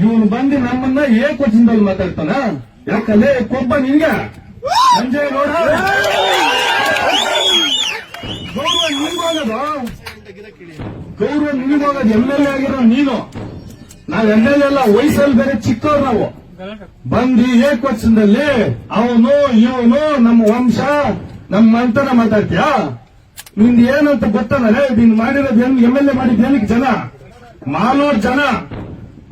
ಇವನು ಬಂದು ನಮ್ಮನ್ನ ಏಕವಚನದಲ್ಲಿ ಮಾತಾಡ್ತಾನ? ಯಾಕಂದ್ರೆ ಕೊಬ್ಬ ನಿಂಗ. ಸಂಜಯ್ ಗೌಡ ಗೌರವ ನಿನ್ಗೋಗದು ಗೌರವ ನಿನ್ಗೋಗದು ಎಂ ಎಲ್ ಎ ಆಗಿರೋ ನೀನು. ನಾವ್ ಎಂ ಎಲ್ ಎಲ್ಲ ವಯಸ್ಸಲ್ಲಿ ಬೇರೆ ಚಿಕ್ಕವ್ರು ನಾವು. ಬಂದು ಏಕವಚನದಲ್ಲಿ ಅವನು, ಇವನು ನಮ್ಮ ವಂಶ, ನಮ್ಮ ಮಂತನ ಮಾತಾಡ್ತೀಯಾ? ನಿಂದ ಏನಂತ ಗೊತ್ತಾನಲ್ಲೇ ನೀನ್ ಮಾಡಿರೋದು ಎಂ ಎಲ್ ಎ ಮಾಡಿದ ಜನ? ಮಾನೋರ್ ಜನ.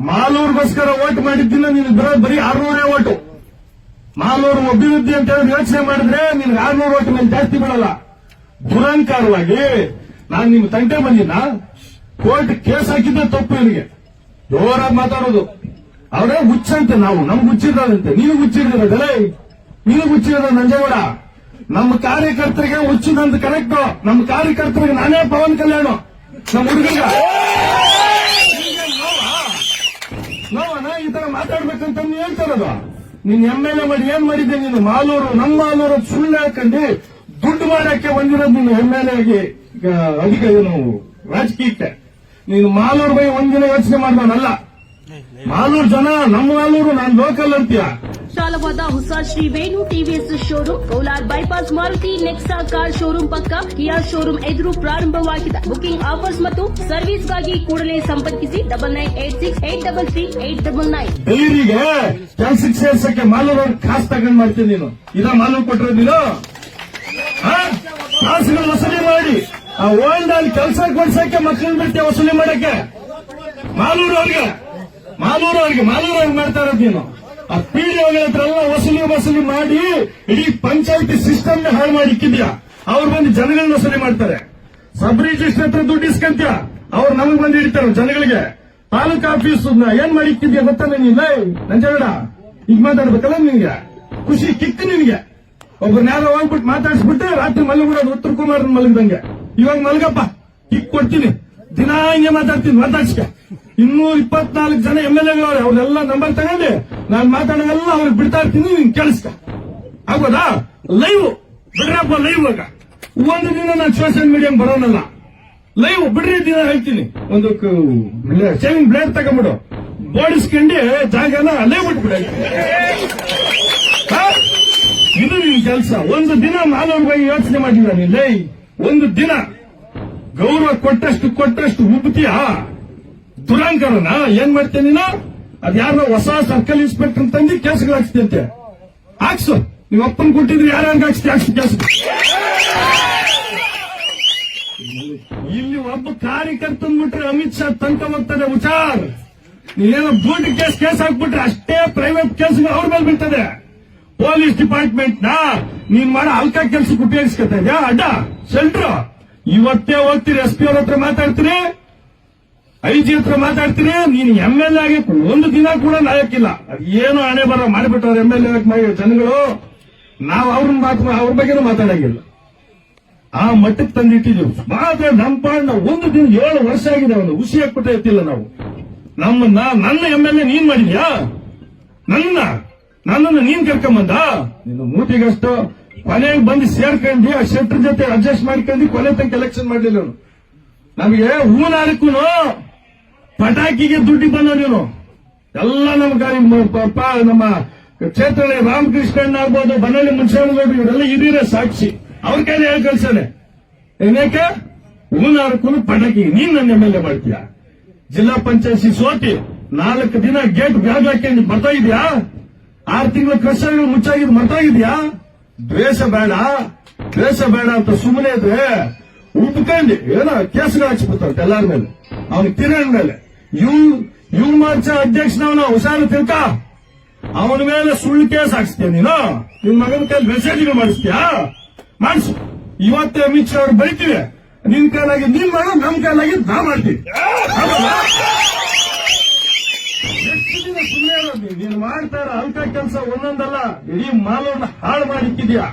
ಮಾಲೂರ್ಗೋಸ್ಕರ ಓಟ್ ಮಾಡಿದ್ದಿನ ನೀನು ಬರೋದು ಬರೀ ಆರ್ನೂರೇ ಓಟು ಮಾಲೂರು ಅಭಿವೃದ್ಧಿ ಅಂತ ಹೇಳಿ ಯೋಚನೆ ಮಾಡಿದ್ರೆ ನಿನ್ಗೆ ಆರ್ನೂರು ಓಟ್ ಮೇಲೆ ಜಾಸ್ತಿ ಬೀಳಲ್ಲ. ದುರಂಕಾರವಾಗಿ ನಾನು ನಿಮ್ ತಂಟೆ ಬಂದಿನ ಕೋರ್ಟ್ ಕೇಸ್ ಹಾಕಿದ್ದ ತಪ್ಪು ಇವನಿಗೆ. ಜೋರಾಗಿ ಮಾತಾಡೋದು. ಅವರೇ ಹುಚ್ಚಂತೆ ನಾವು, ನಮ್ಗೆ ಹುಚ್ಚಿರೋದಂತೆ. ನೀನು ಹುಚ್ಚಿರೋದಲ್ಲ ನೀನು ಹುಚ್ಚಿರೋದ ನಂಜೇಗೌಡ. ನಮ್ಮ ಕಾರ್ಯಕರ್ತರಿಗೆ ಹುಚ್ಚಿದಂತ ಕರೆಕ್ಟ್ ನಮ್ಮ ಕಾರ್ಯಕರ್ತರಿಗೆ ನಾನೇ ಪವನ್ ಕಲ್ಯಾಣ. ನಮ್ಮ ಹುಡುಗ ಮಾತಾಡ್ಬೇಕಂತ ನೀನ್ ನಿನ್ ಎಂ ಎಲ್ ಎ ಮಾಡಿ ಏನ್ ಮಾಡಿದ್ದೆ ನೀನು? ಮಾಲೂರು ನಮ್ಮ ಮಾಲೂರು ಸುಳ್ಳು ಹಾಕೊಂಡು ದುಡ್ಡು ಮಾಡಕ್ಕೆ ಬಂದಿರೋದು ನೀನು ಎಂ ಎಲ್ ಎ ಆಗಿ ಈಗ ಅಧಿಕ ಏನು ರಾಜಕೀಯಕ್ಕೆ ನೀನು ಮಾಲೂರು ಬೈ ಒಂದಿನ ಯೋಚನೆ ಮಾಡ್ದವನಲ್ಲ. ಮಾಲೂರು ಜನ ನಮ್ಮ ಮಾಲೂರು ನಾನ್ ಲೋಕಲ್ ಅಂತೀಯ. ಶಾಲವಾದ ಹೊಸ Shri Venu TVS showroom Kolar bypass Maruti, Nexa car showroom ಪಕ್ಕ ಕಿಯಾ ಶೋರೂಮ್ ಎದುರು ಪ್ರಾರಂಭವಾಗಿದೆ. ಬುಕಿಂಗ್ ಆಫರ್ಸ್ ಮತ್ತು ಸರ್ವಿಸ್ಗಾಗಿ ಕೂಡಲೇ ಸಂಪರ್ಕಿಸಿ double nine eight six eight double three eight double nine ಡೈರಿಗೆ ಕೆಲ್ಸಕ್ಕೆ ಸೇರ್ಸಕ್ಕೆ ಮಾಲೂರು ಅವ್ರ ಕಾಸು ತಗೊಂಡ್ ಮಾಡ್ತೀನಿ ನೀನು. ಇದ ಮಾಲೂರ್ ಕೊಟ್ಟರೆ ನೀನು? ಕಾಸುಗಳು ವಸೂಲಿ ಮಾಡಿ. ಆ ಓಲ್ಡಲ್ಲಿ ಕೆಲಸ ಕೊಡ್ಸಕ್ಕೆ ಮಕ್ಕಳನ್ನ ಬಿಡ್ತೀಯ ವಸೂಲಿ ಮಾಡಕ್ಕೆ. ಮಾಲೂರು ಅವ್ರಿಗೆ. ಮಾಲೂರು ಅವ್ರಿಗೆ. ಮಾಲೂರು ಅವ್ರಿಗೆ ಮಾಡ್ತಾ ಇರೋದು ನೀನು. ಆ ಹತ್ರ ಎಲ್ಲ ವಸೂಲಿ ವಸೂಲಿ ಮಾಡಿ ಇಡೀ ಪಂಚಾಯತಿ ಸಿಸ್ಟಮ್ ಹಾಳು ಮಾಡಿ ಇಕ್ಕಿದ್ಯಾ? ಅವ್ರು ಬಂದು ಜನಗಳನ್ನ ವಸೂಲಿ ಮಾಡ್ತಾರೆ. ಸಬ್ ರಿಜಿಸ್ಟರ್ ಹತ್ರ ದುಡ್ಡು ಇಸ್ಕಂತ್ಯ? ಅವ್ರು ನಮಗ್ ಬಂದು ಹಿಡಿತಾರೆ ಜನಗಳಿಗೆ. ತಾಲೂಕು ಆಫೀಸ್ ಏನ್ ಮಾಡಿ ಇಕ್ಕಿದ್ಯಾ ಗೊತ್ತಾ ನೀನಿಲ್ಲ ನಂಜೇಗೌಡ ಈಗ ಮಾತಾಡ್ಬೇಕಲ್ಲ ನಿನ್ಗೆ ಖುಷಿ, ಕಿಕ್ ನಿನ್ಗೆ ಒಬ್ರು ಯಾರೋ ಹೋಗ್ಬಿಟ್ಟು ಮಾತಾಡ್ಸ್ಬಿಟ್ಟು ರಾತ್ರಿ ಮಲಗಿಬಿಡೋದು ಉತ್ತರ ಕುಮಾರ್ ಮಲಗಿದಂಗೆ ಇವಾಗ ಮಲಗಪ್ಪ, ಕಿಕ್ ಕೊಡ್ತೀನಿ. ದಿನಾ ಹಿಂಗೆ ಮಾತಾಡ್ತೀನಿ, ಮಾತಾಡ್ಸ್ಕ. ಇನ್ನೂರ ಇಪ್ಪತ್ನಾಲ್ಕು ಜನ ಎಂ ಎಲ್ ಎಗಳವ್ರೆ ಅವ್ರೆಲ್ಲ ನಂಬರ್ ತಗೊಂಡು ನಾನ್ ಮಾತಾಡೋದೆಲ್ಲ ಅವ್ರಿಗೆ ಬಿಡ್ತಾ ಇರ್ತೀನಿ, ನೀನ್ ಕೇಳಿಸ್ಕ. ಆಗ್ಬೋದಾ? ಲೈವ್ ಬಿಡ್ರಪ್ಪ ಲೈವ್ ಆಗ ಒಂದು ದಿನ ನಾನು ಸೋಷಿಯಲ್ ಮೀಡಿಯಾ ಬರೋನಲ್ಲ. ಲೈವ್ ಬಿಡ್ರಿ ದಿನ ಹೇಳ್ತೀನಿ. ಒಂದು ಶೇವಿಂಗ್ ಬ್ಲೇಡ್ ತಗೊಂಡ್ಬಿಡು. ಬೋಡಿಸ್ಕೊಂಡು ಜಾಗನ ಅಲ್ಲೇ ಬಿಟ್ಬಿಡ. ಇದು ನಿನ್ ಕೆಲಸ. ಒಂದು ದಿನ ಮಾನವವಾಗಿ ಯೋಚನೆ ಮಾಡಿಲ್ಲ ನೀನ್. ಲೈ, ಒಂದು ದಿನ. ಗೌರವ ಕೊಟ್ಟಷ್ಟು ಕೊಟ್ಟಷ್ಟು ಉಬ್ತಿಯ ದುರಾಂಕರನ? ಏನ್ ಮಾಡ್ತೇನೆ ನೀನು? ಅದ್ಯಾರೋ ಹೊಸ ಸರ್ಕಲ್ ಇನ್ಸ್ಪೆಕ್ಟರ್ ತಂದು ಕೇಸ್ಗಳು ಹಾಕ್ಸ್ತಿಯಂತೆ ಹಾಕ್ಸು. ನೀವು ಅಪ್ಪನ್ ಕೊಟ್ಟಿದ್ರೆ ಯಾರ್ಯಾರಿಗೆ ಹಾಕ್ಸ್ತಿ? ಹಾಕ್ಸಿ ಕೇಸ್. ಇಲ್ಲಿ ಒಬ್ಬ ಕಾರ್ಯಕರ್ತನ್ ಬಿಟ್ರೆ ಅಮಿತ್ ಶಾ ತನಕ ಹೋಗ್ತದೆ ವಿಚಾರ್ ನೀನೇನೋ ಬೋಟ್ ಕೇಸ್ ಕೇಸ್ ಹಾಕ್ಬಿಟ್ರೆ ಅಷ್ಟೇ ಪ್ರೈವೇಟ್ ಕೇಸ್ಗಳು ಅವ್ರ ಮೇಲೆ ಬಿಡ್ತದೆ ಪೊಲೀಸ್ ಡಿಪಾರ್ಟ್ಮೆಂಟ್ನ ನೀನ್ ಮಾಡ ಅಲ್ಕ ಕೆಲ್ಸಕ್ಕೆ ಉಪಯೋಗಿಸ್ಕೊತಾ ಅಡ್ಡ. ಸೆಂಟ್ರು ಇವತ್ತೇ ಹೋಗ್ತೀರಿ, ಎಸ್ ಪಿ ಅವ್ರ ಹತ್ರ ಮಾತಾಡ್ತೀರಿ. ಐ ಜಿ ಹತ್ರ ಮಾತಾಡ್ತೀನಿ, ನೀನು ಎಂ ಎಲ್ ಎ ಒಂದು ದಿನ ಕೂಡ ನಾಯಕಿಲ್ಲ. ಏನು ಹಣೆ ಬರ ಮಾಡಿಬಿಟ್ಟವ್ರ ಎಂ ಎಲ್ ಎ ಜನಗಳು, ನಾವು ಅವ್ರನ್ನ ಮಾತು ಅವ್ರ ಬಗ್ಗೆನೂ ಮಾತಾಡಂಗಿಲ್ಲ. ಆ ಮಟ್ಟಕ್ಕೆ ತಂದಿಟ್ಟಿದ್ದೀವಿ. ಮಾತ್ರ ನಮ್ಮ ಒಂದು ದಿನ ಏಳು ವರ್ಷ ಆಗಿದೆ ಅವನು, ಹುಸಿ ಹಾಕ್ಬಿಟ್ಟೆ ಎತ್ತಿಲ್ಲ ನಾವು. ನಮ್ಮನ್ನ ನನ್ನ ಎಂ ಎಲ್ ಎ ನೀನ್ ಮಾಡಿದ್ಯಾ? ನನ್ನ, ನನ್ನನ್ನು ನೀನ್ ಕರ್ಕೊಂಬಂದ? ನಿನ್ನ ಮೂತಿಗಷ್ಟು ಕೊನೆಗೆ ಬಂದು ಸೇರ್ಕೊಂಡಿ, ಆ ಶೆಟ್ರ್ ಜೊತೆ ಅಡ್ಜಸ್ಟ್ ಮಾಡ್ಕೊಂಡಿ ಕೊನೆ ತನಕ ಎಲೆಕ್ಷನ್ ಮಾಡ್ಲಿಲ್ಲ ಅವನು. ನಮಗೆ ಹೂನಾರಕ್ಕೂ ಪಟಾಕಿಗೆ ದುಡ್ಡಿ ಬಂದ ಎಲ್ಲ ನಮ್ಮ ನಮ್ಮ ಕ್ಷೇತ್ರದಲ್ಲಿ ರಾಮಕೃಷ್ಣಣ್ಣ ಆಗ್ಬೋದು ಬನ್ನಳ್ಳಿ ಮುನ್ಸೇನಗೌಡರು ಇವರೆಲ್ಲ ಹಿರಿಯರ ಸಾಕ್ಷಿ. ಅವ್ರ ಕೈಲಿ ಹೇಳಿ ಕಳ್ಸಾನೆ. ಏನೇಕ ಹೂನಾರಕ್ಕೂ ಪಟಾಕಿ. ನೀನ್ ನನ್ನ ಎಂ ಎಲ್ ಜಿಲ್ಲಾ ಪಂಚಾಯತಿ ಸೋತಿ. ನಾಲ್ಕು ದಿನ ಗೇಟ್ ಬ್ಯಾಗ್ ಹಾಕೊಂಡು ಬರ್ತಾ ಇದೆಯಾ? ಆರು ತಿಂಗಳ ಕಷ್ಟಗಳು ಮುಚ್ಚಾಗಿದ್ದು ಮರ್ತಾ ಇದೆಯಾ? ದ್ವೇಷ ಬೇಡ. ದ್ವೇಷ ಬೇಡ ಅಂತ ಸುಮ್ಮನೆ ಇದ್ರೆ ಉಪ್ಕೊಂಡು ಏನೋ ಕೇಸ್ಗಳು ಹಾಕ್ಸ್ಬಿಡ್ತಾರೆ ಎಲ್ಲಾರ ಮೇಲೆ. ಅವ್ನಿಗೆ ತಿರಂದ ಮೇಲೆ. ಯು ಯು ಮಾರ್ಚಾ ಅಧ್ಯಕ್ಷನವನ ಹುಷಾರು ತಿಳ್ಕ. ಅವನ ಮೇಲೆ ಸುಳ್ಳು ಕೇಸ್ ಹಾಕ್ಸ್ತೀಯ ನೀನು? ನಿನ್ ಮಗನ ಕೈಲಿ ಮೆಸೇಜ್ಗಳು ಮಾಡಿಸ್ತೀಯಾ? ಮಾಡಿಸು. ಇವತ್ತೇ ಅಮಿತ್ ಶಾ ಅವ್ರು ಬೈತೀವಿ. ನಿನ್ ಕಾಲಾಗಿ ನಿನ್ ಮಗ, ನಮ್ ಕಾಲಾಗಿ ನಾ ಮಾಡ್ತೀವಿ ನೀನ್ ಮಾಡ್ತಾರ ಇರೋ ಅಲ್ಕ ಕೆಲಸ ಒಂದೊಂದಲ್ಲ, ಇಡೀ ಮಾಲೂರ್ನ ಹಾಳು ಮಾಡಿಕ್ಕಿದ್ಯಾ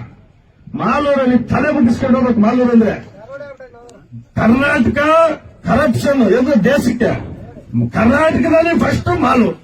ಮಾಲೂರಲ್ಲಿ ತಲೆ ಬಿಟ್ಟಿಸ್ಕೊಂಡು ಹೋಗ್ಬೇಕು ಮಾಲೂರು ಅಂದ್ರೆ. ಕರ್ನಾಟಕ ಕರಪ್ಷನ್ ಎಂದು ದೇಶಕ್ಕೆ. ಕರ್ನಾಟಕದಲ್ಲಿ ಫಸ್ಟ್ ಮಾಲೂರು